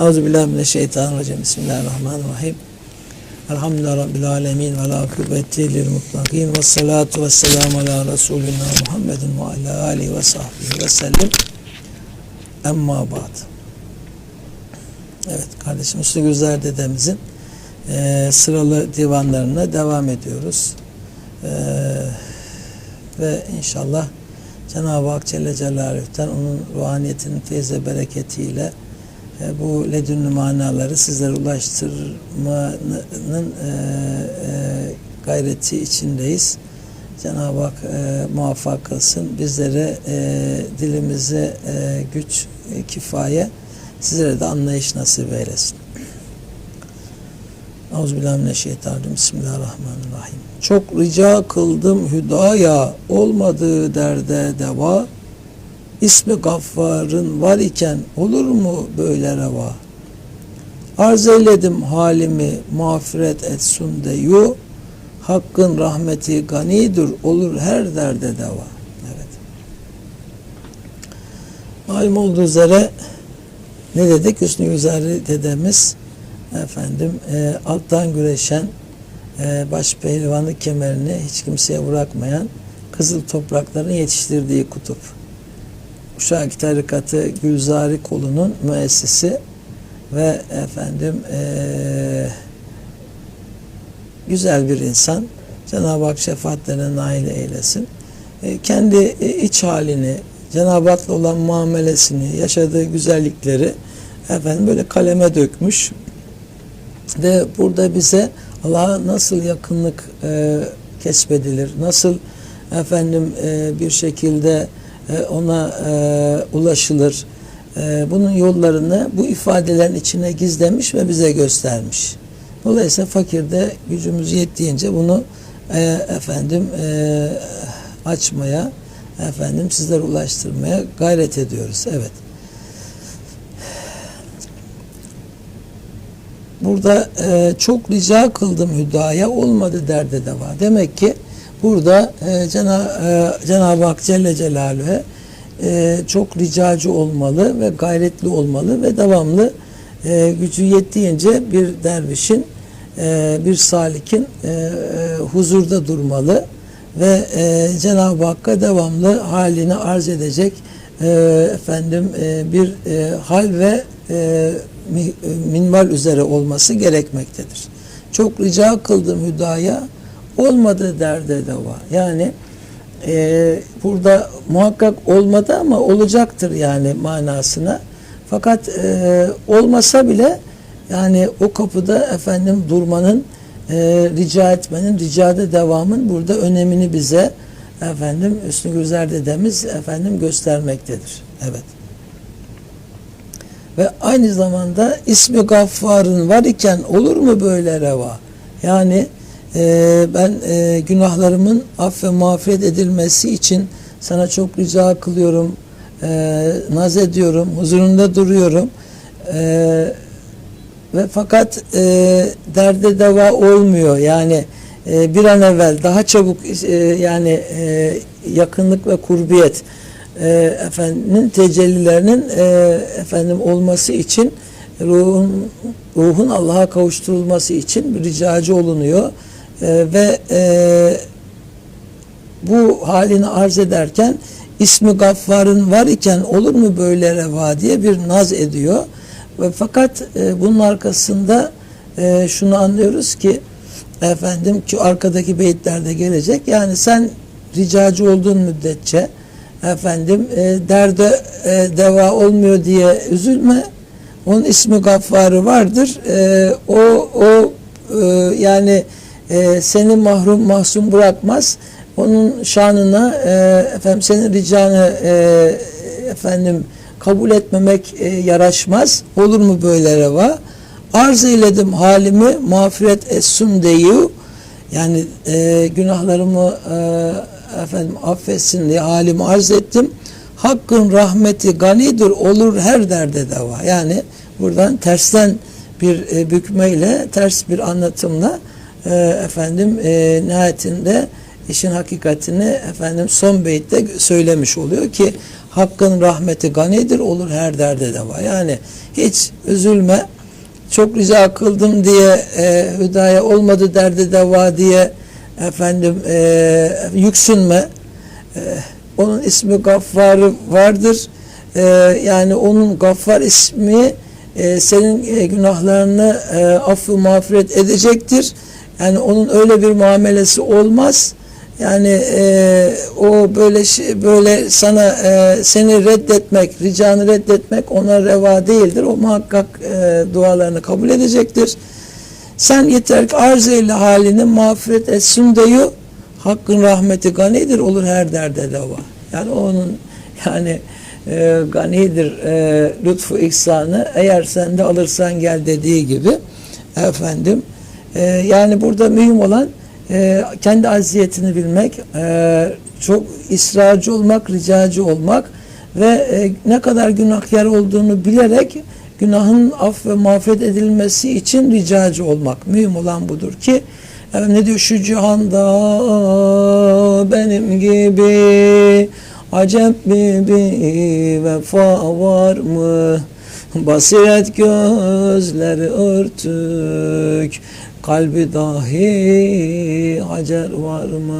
Euzubillahimineşşeytanirracim. Bismillahirrahmanirrahim. Elhamdülillahi Rabbil alemin ve la akıbeti lil muttaqin ve salatu ve selamu ala Resulina Muhammedin ve ala alihi ve sahbihi ve sellem. Emma ba'd. Evet kardeşim Üstü Güzel dedemizin e, sıralı divanlarına devam ediyoruz. E, ve inşallah Cenab-ı Hak Celle Celaluhu'dan onun ruhaniyetinin feyze bereketiyle bu ledünlü manaları sizlere ulaştırmanın e, e, gayreti içindeyiz. Cenab-ı Hak e, muvaffak kılsın. Bizlere e, dilimize e, güç, e, kifaye, sizlere de anlayış nasip eylesin. Euzubillahimineşşeytanirracim. Bismillahirrahmanirrahim. Çok rica kıldım hüdaya, olmadığı derde deva, İsmi Gaffar'ın var iken olur mu böyle reva? Arz eyledim halimi mağfiret etsun deyu. Hakkın rahmeti ganidir olur her derde deva. Evet. Malum olduğu üzere ne dedik? Hüsnü Güzari dedemiz efendim e, alttan güreşen e, baş pehlivanlık kemerini hiç kimseye bırakmayan kızıl toprakların yetiştirdiği kutup. Uşak Tarikatı Gülzari kolunun müessisi ve efendim e, güzel bir insan. Cenab-ı Hak şefaatlerine nail eylesin. E, kendi iç halini, Cenab-ı Hak'la olan muamelesini, yaşadığı güzellikleri efendim böyle kaleme dökmüş. Ve burada bize Allah'a nasıl yakınlık e, kesbedilir, nasıl efendim e, bir şekilde e, ona e, ulaşılır. E, bunun yollarını bu ifadelerin içine gizlemiş ve bize göstermiş. Dolayısıyla fakirde gücümüz yettiğince bunu efendim açmaya, efendim sizlere ulaştırmaya gayret ediyoruz. Evet. Burada çok rica kıldım hüdaya olmadı derde de var. Demek ki Burada e, Cenab- e, Cenab-ı Hak Celle Celaluhu e, çok ricacı olmalı ve gayretli olmalı ve devamlı e, gücü yettiğince bir dervişin e, bir salikin e, e, huzurda durmalı ve e, Cenab-ı Hakk'a devamlı halini arz edecek e, efendim e, bir e, hal ve e, minval üzere olması gerekmektedir. Çok rica kıldım hüdaya olmadığı derde de var. Yani e, burada muhakkak olmadı ama olacaktır yani manasına. Fakat e, olmasa bile yani o kapıda efendim durmanın e, rica etmenin, ricada devamın burada önemini bize efendim Üstün Güzel dedemiz efendim göstermektedir. Evet. Ve aynı zamanda ismi Gaffar'ın var iken olur mu böyle reva? Yani e, ben e, günahlarımın aff ve mağfiret edilmesi için sana çok rica kılıyorum, e, naz ediyorum, huzurunda duruyorum. E, ve fakat e, derde deva olmuyor. Yani e, bir an evvel daha çabuk e, yani e, yakınlık ve kurbiyet e, efendim tecellilerinin e, efendim olması için ruhun ruhun Allah'a kavuşturulması için bir ricacı olunuyor e, ve e, bu halini arz ederken ismi Gaffar'ın var iken olur mu böyle reva diye bir naz ediyor. Ve fakat e, bunun arkasında e, şunu anlıyoruz ki efendim ki arkadaki beyitlerde gelecek. Yani sen ricacı olduğun müddetçe efendim e, derde e, deva olmuyor diye üzülme. Onun ismi Gaffar'ı vardır. E, o o e, yani e, seni mahrum mahzun bırakmaz. Onun şanına e, efendim senin ricanı e, efendim kabul etmemek e, yaraşmaz. Olur mu böyle reva? Arz eyledim halimi mağfiret etsun deyu yani e, günahlarımı e, efendim affetsin diye halimi arz ettim. Hakkın rahmeti ganidir olur her derde deva. Yani buradan tersten bir e, bükmeyle, ters bir anlatımla e, efendim e, nihayetinde işin hakikatini efendim son beytte söylemiş oluyor ki Hakkın rahmeti ganidir olur her derde deva. Yani hiç üzülme. Çok rica kıldım diye e, hüdaya olmadı derde deva diye efendim e, yüksünme. E, onun ismi Gaffarı vardır. E, yani onun Gaffar ismi e, senin e, günahlarını e, affı mağfiret edecektir. Yani onun öyle bir muamelesi olmaz. Yani e, o böyle şey, böyle sana e, seni reddetmek, ricanı reddetmek ona reva değildir. O muhakkak e, dualarını kabul edecektir. Sen yeter ki arz eyle halini mağfiret etsin diyor. Hakkın rahmeti ganidir olur her derde deva. Yani onun yani e, ganidir e, lütfu ihsanı eğer sen de alırsan gel dediği gibi efendim e, yani burada mühim olan e, kendi aziyetini bilmek e, çok ısrarcı olmak ricacı olmak ve e, ne kadar günahkar olduğunu bilerek günahın af ve mağfiret edilmesi için ricacı olmak. Mühim olan budur ki yani ne diyor? Şu cihanda benim gibi acep bir vefa var mı? Basiret gözleri örtük kalbi dahi hacer var mı?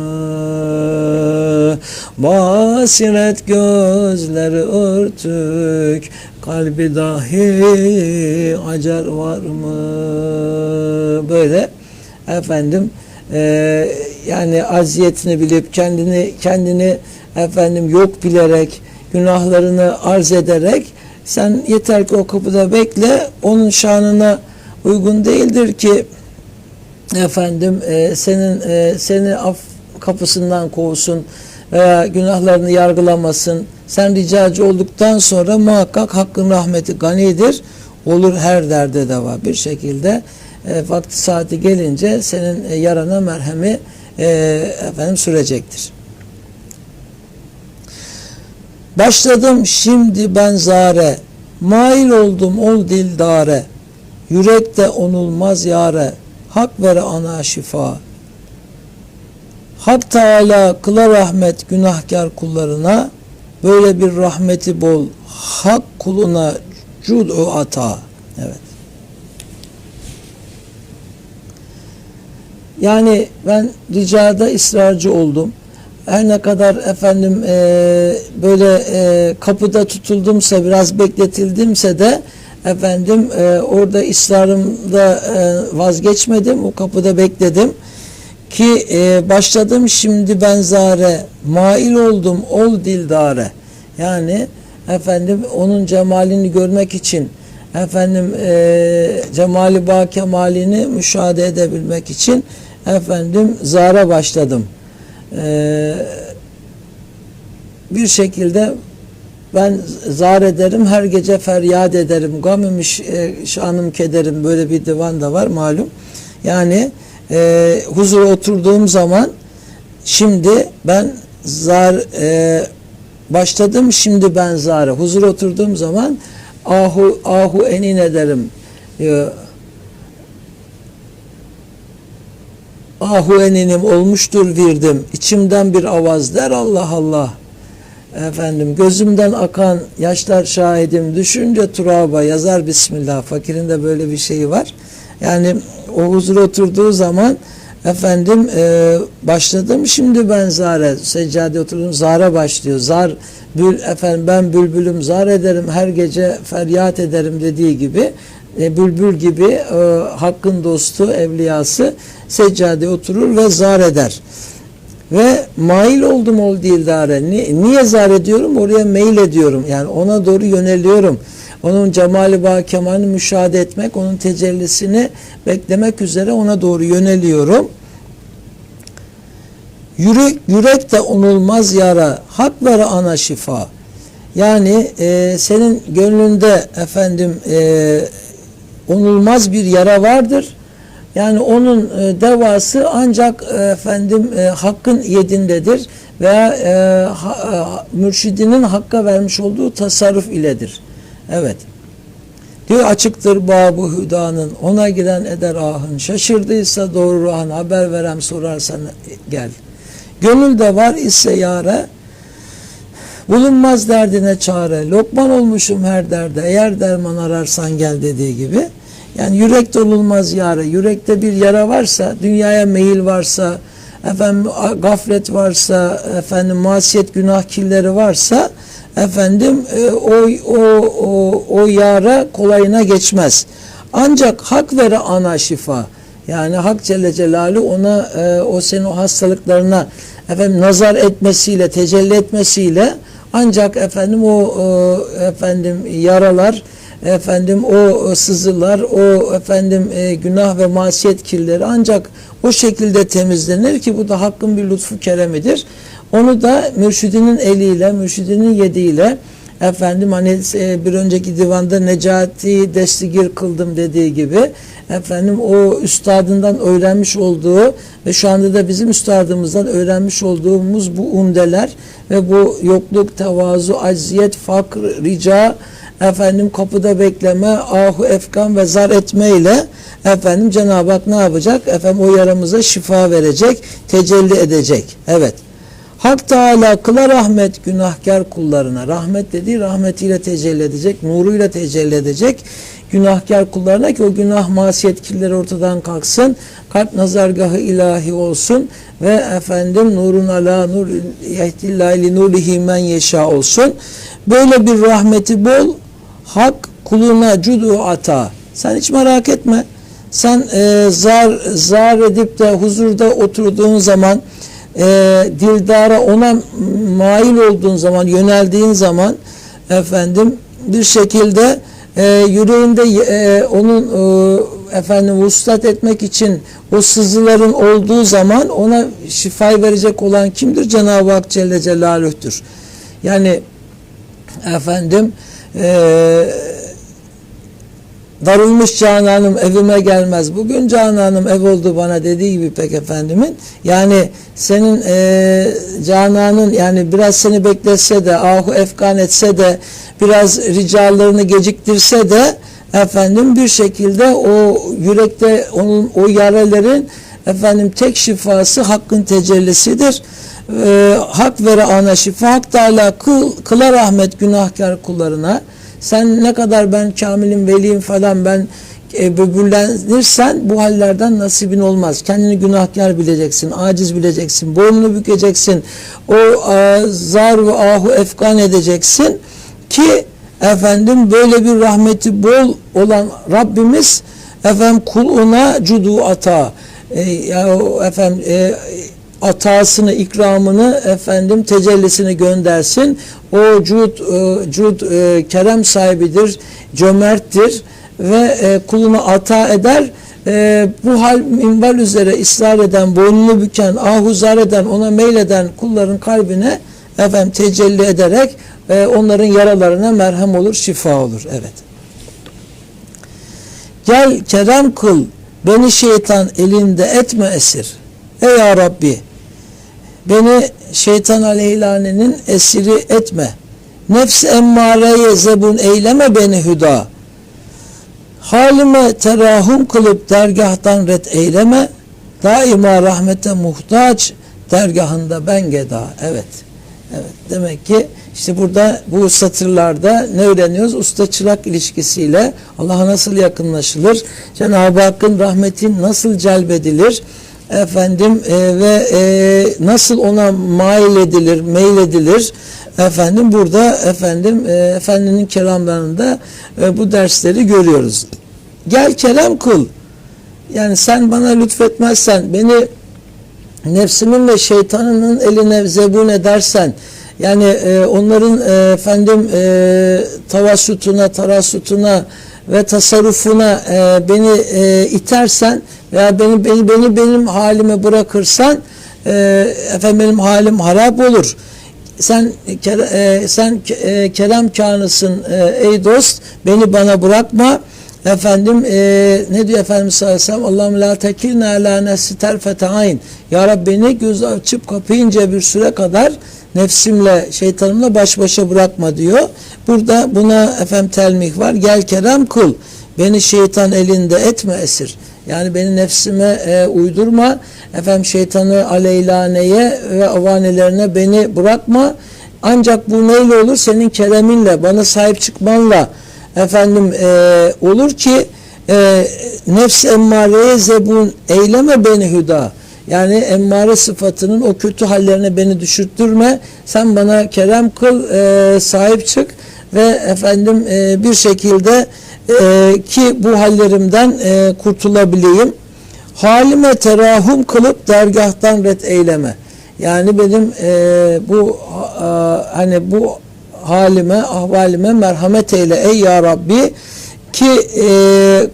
Basiret gözleri örtük kalbi dahi hacer var mı? Böyle efendim e, yani aziyetini bilip kendini kendini efendim yok bilerek günahlarını arz ederek sen yeter ki o kapıda bekle onun şanına uygun değildir ki efendim e, senin e, seni af kapısından kovsun veya günahlarını yargılamasın. Sen ricacı olduktan sonra muhakkak hakkın rahmeti ganidir. Olur her derde de var bir şekilde. E, vakti saati gelince senin e, yarana merhemi e, efendim sürecektir. Başladım şimdi ben zare, mail oldum ol dildare, yürekte onulmaz yare, hak vere ana şifa. Hak Teala kıla rahmet günahkar kullarına, böyle bir rahmeti bol, hak kuluna cud o ata. Evet. Yani ben ricada ısrarcı oldum. Her ne kadar efendim e, böyle e, kapıda tutuldumsa biraz bekletildimse de efendim e, orada ısrarımda e, vazgeçmedim. O kapıda bekledim ki e, başladım şimdi benzare mail oldum ol dildare yani efendim onun cemalini görmek için efendim e, cemali ba kemalini müşahede edebilmek için efendim zara başladım e, bir şekilde ben zar ederim her gece feryat ederim. Gamım e, şanım kederim böyle bir divan da var malum. Yani e, huzura oturduğum zaman şimdi ben zar e, başladım şimdi ben zara huzur oturduğum zaman ahu ahu enin ederim. diyor. Ahu eninim olmuştur virdim. İçimden bir avaz der Allah Allah efendim gözümden akan yaşlar şahidim düşünce turaba yazar Bismillah. Fakirin de böyle bir şeyi var. Yani o huzur oturduğu zaman efendim e, başladım. Şimdi ben zare seccade oturdum zara başlıyor. Zar bül efendim ben bülbülüm zar ederim her gece feryat ederim dediği gibi e, bülbül gibi e, hakkın dostu evliyası seccade oturur ve zar eder ve mail oldum ol dildare Ni, niye zar ediyorum oraya mail ediyorum yani ona doğru yöneliyorum onun cemali ba kemalini müşahede etmek, onun tecellisini beklemek üzere ona doğru yöneliyorum. Yürek, yürek de onulmaz yara, hak ver ana şifa. Yani e, senin gönlünde efendim e, onulmaz bir yara vardır. Yani onun e, devası ancak e, efendim e, hakkın yedindedir veya e, ha, e, mürşidinin hakka vermiş olduğu tasarruf iledir. Evet. Diyor açıktır babu hüdanın ona giren eder ahın şaşırdıysa doğru rahın haber verem sorarsan gel. Gönülde var ise yare bulunmaz derdine çare. Lokman olmuşum her derde. Eğer derman ararsan gel dediği gibi. Yani yürek dolulmaz yare. Yürekte bir yara varsa, dünyaya meyil varsa, efendim gaflet varsa, efendim masiyet günah kirleri varsa, efendim e, o, o, o, o yara kolayına geçmez. Ancak hak vere ana şifa. Yani Hak Celle Celaluhu ona e, o senin o hastalıklarına efendim nazar etmesiyle, tecelli etmesiyle ancak efendim o e, efendim yaralar, efendim o sızılar, o efendim e, günah ve masiyet kirleri ancak o şekilde temizlenir ki bu da hakkın bir lütfu keremidir. Onu da mürşidinin eliyle, mürşidinin yediğiyle efendim hani e, bir önceki divanda Necati destigir kıldım dediği gibi efendim o üstadından öğrenmiş olduğu ve şu anda da bizim üstadımızdan öğrenmiş olduğumuz bu umdeler ve bu yokluk, tevazu, acziyet, fakr, rica efendim kapıda bekleme, ahu efkan ve zar etme ile efendim Cenab-ı Hak ne yapacak? Efendim o yaramıza şifa verecek, tecelli edecek. Evet. Hak Teala kıla rahmet günahkar kullarına. Rahmet dediği rahmetiyle tecelli edecek, nuruyla tecelli edecek günahkar kullarına ki o günah masiyet kirleri ortadan kalksın. Kalp nazargahı ilahi olsun ve efendim nurun ala nur yehdillahi nurihi men yeşa olsun. Böyle bir rahmeti bol hak kuluna cudu ata. Sen hiç merak etme. Sen e, zar zar edip de huzurda oturduğun zaman e, dildara ona mail olduğun zaman, yöneldiğin zaman efendim bir şekilde e, yüreğinde e, onun e, efendim vuslat etmek için o sızıların olduğu zaman ona şifayı verecek olan kimdir? Cenab-ı Hak Celle Celaluh'tür. Yani efendim eee darılmış Canan'ım evime gelmez. Bugün Canan'ım ev oldu bana dediği gibi pek efendimin. Yani senin e, Canan'ın yani biraz seni bekletse de ahu efkan etse de biraz ricalarını geciktirse de efendim bir şekilde o yürekte onun o yaraların efendim tek şifası hakkın tecellisidir. E, hak vere ana şifa hak Teala kıl, kıla rahmet günahkar kullarına sen ne kadar ben kamilim, veliyim falan ben e, böbürlenirsen bu hallerden nasibin olmaz. Kendini günahkar bileceksin, aciz bileceksin, boynunu bükeceksin. O e, zar ve ahu efkan edeceksin ki efendim böyle bir rahmeti bol olan Rabbimiz efendim kuluna cudu ata e, ya, efendim e, atasını, ikramını, efendim tecellisini göndersin. O cud, e, cud e, kerem sahibidir, cömerttir ve e, kuluna ata eder. E, bu hal minval üzere ısrar eden, boynunu büken, ahuzar eden, ona meyleden kulların kalbine efendim tecelli ederek e, onların yaralarına merhem olur, şifa olur. Evet. Gel kerem kıl, beni şeytan elinde etme esir. Ey ya Rabbi beni şeytan aleyhilanenin esiri etme. Nefs emmareye zebun eyleme beni hüda. Halime terahum kılıp dergahtan ret eyleme. Daima rahmete muhtaç dergahında ben geda. Evet. Evet. Demek ki işte burada bu satırlarda ne öğreniyoruz? Usta çırak ilişkisiyle Allah'a nasıl yakınlaşılır? Cenab-ı Hakk'ın rahmetin nasıl celbedilir? Efendim e, ve e, nasıl ona mail edilir, mail edilir efendim burada efendim e, efendinin kelamlarında e, bu dersleri görüyoruz. Gel kelam kul. Yani sen bana lütfetmezsen, beni nefsimin ve şeytanının eline zebun edersen, yani e, onların e, efendim e, tavassutuna, tarasutuna ve tasarrufuna e, beni e, itersen veya beni, beni, beni benim halime bırakırsan e, efendim benim halim harap olur. Sen e, sen e, kelam kanısın e, ey dost beni bana bırakma. Efendim e, ne diyor Efendimiz sallallahu aleyhi ve sellem Allah'ım la tekilna ala nefsi terfete ayn Ya Rabbi beni göz açıp kapayınca bir süre kadar nefsimle şeytanımla baş başa bırakma diyor. Burada buna efendim telmih var. Gel kerem kul. Beni şeytan elinde etme esir. Yani beni nefsime e, uydurma. Efendim şeytanı aleylaneye ve avanelerine beni bırakma. Ancak bu neyle olur? Senin kereminle, bana sahip çıkmanla efendim e, olur ki e, nefs emmareye zebun eyleme beni hüda. Yani emmare sıfatının o kötü hallerine beni düşürttürme. Sen bana kerem kıl, e, sahip çık ve efendim e, bir şekilde e, ki bu hallerimden e, kurtulabileyim. Halime terahum kılıp dergahtan ret eyleme. Yani benim e, bu e, hani bu halime, ahvalime merhamet eyle ey ya Rabbi ki e,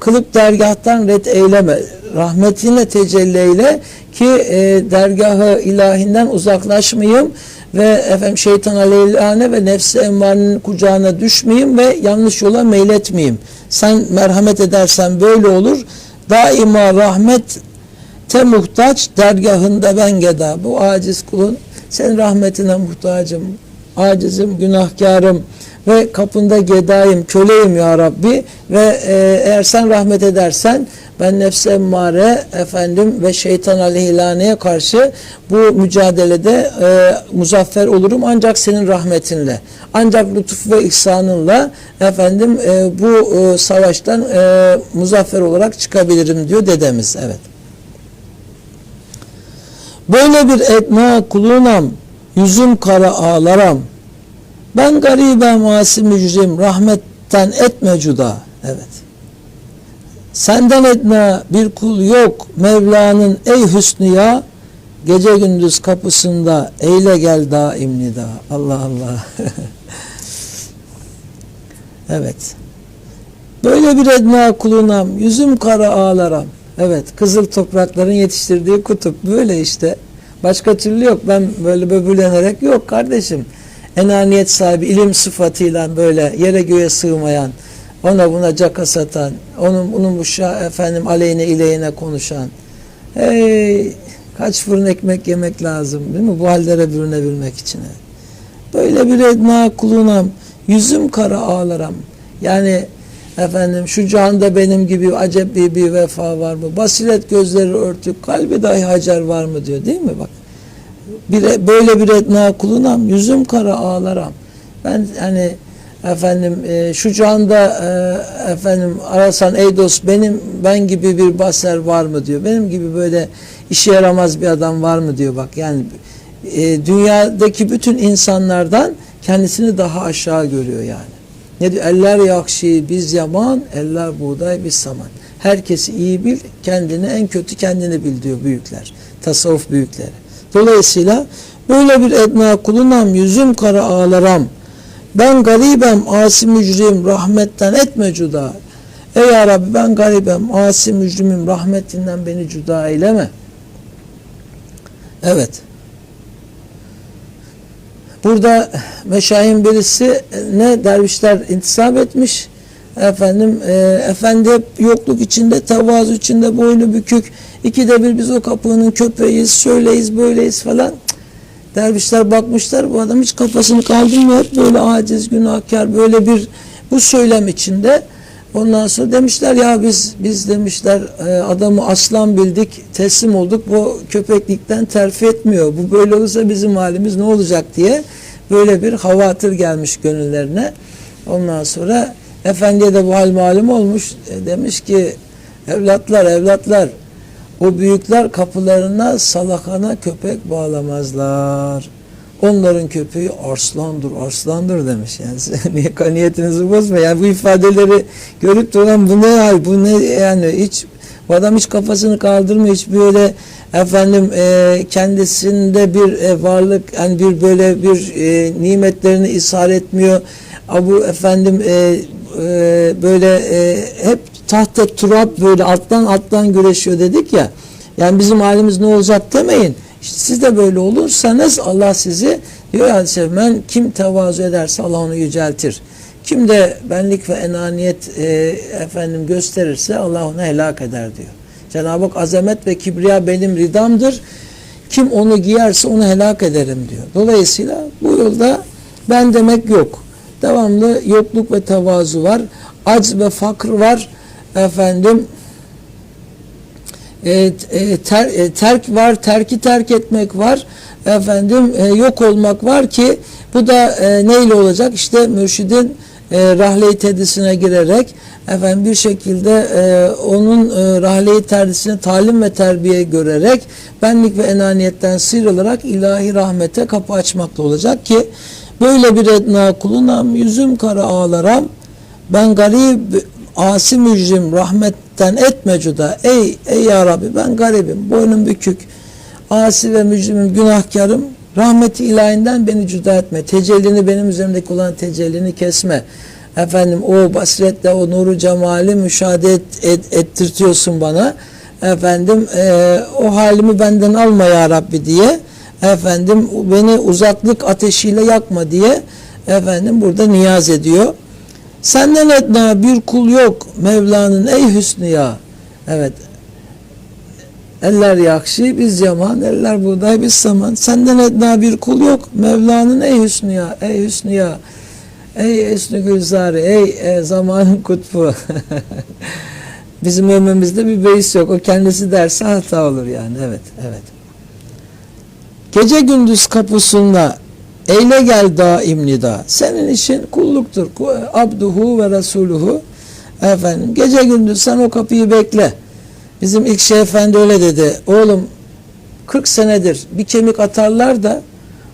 kılıp dergahtan ret eyleme. Rahmetinle tecelli eyle ki e, dergahı ilahinden uzaklaşmayayım ve efendim şeytan aleyhane ve nefsi emmarenin kucağına düşmeyeyim ve yanlış yola meyletmeyeyim. Sen merhamet edersen böyle olur. Daima rahmet te muhtaç dergahında ben geda. Bu aciz kulun sen rahmetine muhtacım. Acizim, günahkarım ve kapında gedayım, köleyim ya Rabbi ve e, eğer sen rahmet edersen ben nefse emmare efendim ve şeytan aleyhilaneye karşı bu mücadelede e, muzaffer olurum ancak senin rahmetinle. Ancak lütuf ve ihsanınla efendim e, bu e, savaştan e, muzaffer olarak çıkabilirim diyor dedemiz. Evet. Böyle bir etna kulunam, yüzüm kara ağlaram. Ben garibem asi mücrim, rahmetten etme cuda. Evet. Senden etna bir kul yok, Mevla'nın ey hüsnü ya, gece gündüz kapısında eyle gel daim nida. Allah Allah. evet. Böyle bir edna kulunam, yüzüm kara ağlaram. Evet, kızıl toprakların yetiştirdiği kutup böyle işte. Başka türlü yok. Ben böyle böbürlenerek yok kardeşim. Enaniyet sahibi, ilim sıfatıyla böyle yere göğe sığmayan, ona buna caka satan, onun bunun bu şah, efendim aleyhine ileyhine konuşan. Hey, kaç fırın ekmek yemek lazım değil mi? Bu hallere bürünebilmek için. Böyle bir edna kulunam, yüzüm kara ağlaram. Yani Efendim şu cihanda benim gibi acep bir, bir vefa var mı? Basiret gözleri örtük, kalbi dahi hacer var mı diyor değil mi? Bak bir, böyle bir etna kulunam, yüzüm kara ağlaram. Ben hani efendim e, şu cihanda e, efendim arasan ey dost benim ben gibi bir baser var mı diyor. Benim gibi böyle işe yaramaz bir adam var mı diyor bak. Yani e, dünyadaki bütün insanlardan kendisini daha aşağı görüyor yani. Ne diyor? Eller yakşi biz yaman, eller buğday biz saman. Herkesi iyi bil, kendini en kötü kendini bil diyor büyükler. Tasavvuf büyükleri. Dolayısıyla böyle bir edna kulunam, yüzüm kara ağlaram. Ben garibem, asi mücrim, rahmetten etme cuda. Ey ya Rabbi ben garibem, asi mücrimim, rahmetinden beni cuda eyleme. Evet. Burada meşayin birisi ne dervişler intisap etmiş. Efendim e, efendi hep yokluk içinde, tevazu içinde, boynu bükük. İkide bir biz o kapının köpeğiyiz, şöyleyiz, böyleyiz falan. Dervişler bakmışlar bu adam hiç kafasını kaldırmıyor. Böyle aciz, günahkar, böyle bir bu söylem içinde. Ondan sonra demişler ya biz biz demişler e, adamı aslan bildik, teslim olduk. Bu köpeklikten terfi etmiyor. Bu böyle olursa bizim halimiz ne olacak diye böyle bir havatır gelmiş gönüllerine. Ondan sonra efendiye de bu hal malum olmuş. E, demiş ki evlatlar evlatlar o büyükler kapılarına salakana köpek bağlamazlar. Onların köpeği arslandır, arslandır demiş. Yani niyetinizi bozma. Yani bu ifadeleri görüp duran bu ne hal, bu ne yani hiç bu adam hiç kafasını kaldırmıyor, hiç böyle efendim e, kendisinde bir e, varlık, yani bir böyle bir e, nimetlerini ishar etmiyor. Bu efendim e, e, böyle e, hep tahta turap böyle alttan alttan güreşiyor dedik ya. Yani bizim halimiz ne olacak demeyin. İşte siz de böyle olursanız Allah sizi diyor ya ben kim tevazu ederse Allah onu yüceltir. Kim de benlik ve enaniyet e, efendim gösterirse Allah onu helak eder diyor. Cenab-ı Hak azamet ve kibriya benim ridamdır. Kim onu giyerse onu helak ederim diyor. Dolayısıyla bu yolda ben demek yok. Devamlı yokluk ve tevazu var. Acz ve fakr var. Efendim e, e, ter, e, terk var, terki terk etmek var, efendim e, yok olmak var ki bu da e, neyle olacak? İşte mürşidin e, rahle-i girerek efendim bir şekilde e, onun e, rahle-i talim ve terbiye görerek benlik ve enaniyetten sıyrılarak ilahi rahmete kapı açmakla olacak ki böyle bir edna kulunam yüzüm kara ağlaram ben garip asi mücrim rahmetten etme cuda ey ey ya Rabbi ben garibim boynum bükük. Asi ve mücrimim günahkarım rahmeti ilahinden beni cüda etme. Tecellini benim üzerimdeki olan tecellini kesme. Efendim o basiretle o nuru cemali müşahede et, et- ettirtiyorsun bana. Efendim e, o halimi benden alma ya Rabbi diye. Efendim beni uzaklık ateşiyle yakma diye. Efendim burada niyaz ediyor. Senden etna bir kul yok Mevla'nın ey hüsnü ya. Evet. Eller yakşı biz yaman, eller buğday biz saman. Senden etna bir kul yok Mevla'nın ey hüsnü ya, ey hüsnü ya. Ey hüsnü gülzari, ey e, zamanın kutbu. Bizim ömrümüzde bir beis yok. O kendisi derse hata olur yani. Evet, evet. Gece gündüz kapısında eyle gel daim nida. Senin işin kulluktur. Ku- Abduhu ve Resuluhu. Efendim gece gündüz sen o kapıyı bekle. Bizim ilk şey efendi öyle dedi. Oğlum 40 senedir bir kemik atarlar da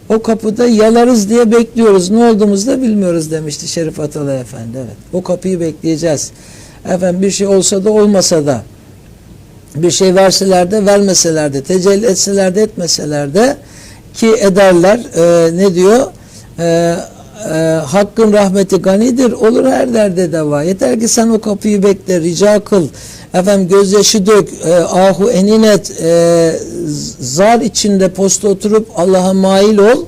o kapıda yalarız diye bekliyoruz. Ne olduğumuzu da bilmiyoruz demişti Şerif Atalay Efendi. Evet. O kapıyı bekleyeceğiz. Efendim bir şey olsa da olmasa da bir şey verseler de vermeseler de tecelli etseler de etmeseler de ki ederler. E, ne diyor? E, e, hakkın rahmeti ganidir. Olur her derde deva. Yeter ki sen o kapıyı bekle rica kıl. Efendim gözyaşı dök. E, ahu enin et. E, zar içinde posta oturup Allah'a mail ol.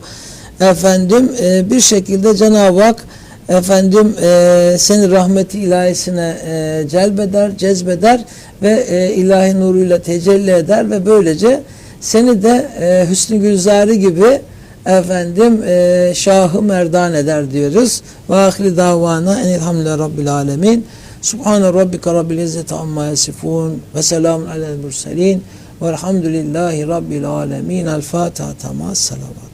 Efendim e, bir şekilde Cenab-ı Hak efendim e, seni rahmeti ilahisine e, celbeder, cezbeder ve e, ilahi nuruyla tecelli eder ve böylece seni de e, Hüsnü Gülzari gibi efendim e, şahı merdan eder diyoruz. Ve ahli davana enilhamdülillahi rabbil alemin. Subhane rabbika rabbil izzeti amma yasifun ve selamun alel murselin velhamdülillahi rabbil alemin. El Fatiha. Tamam. Selavat.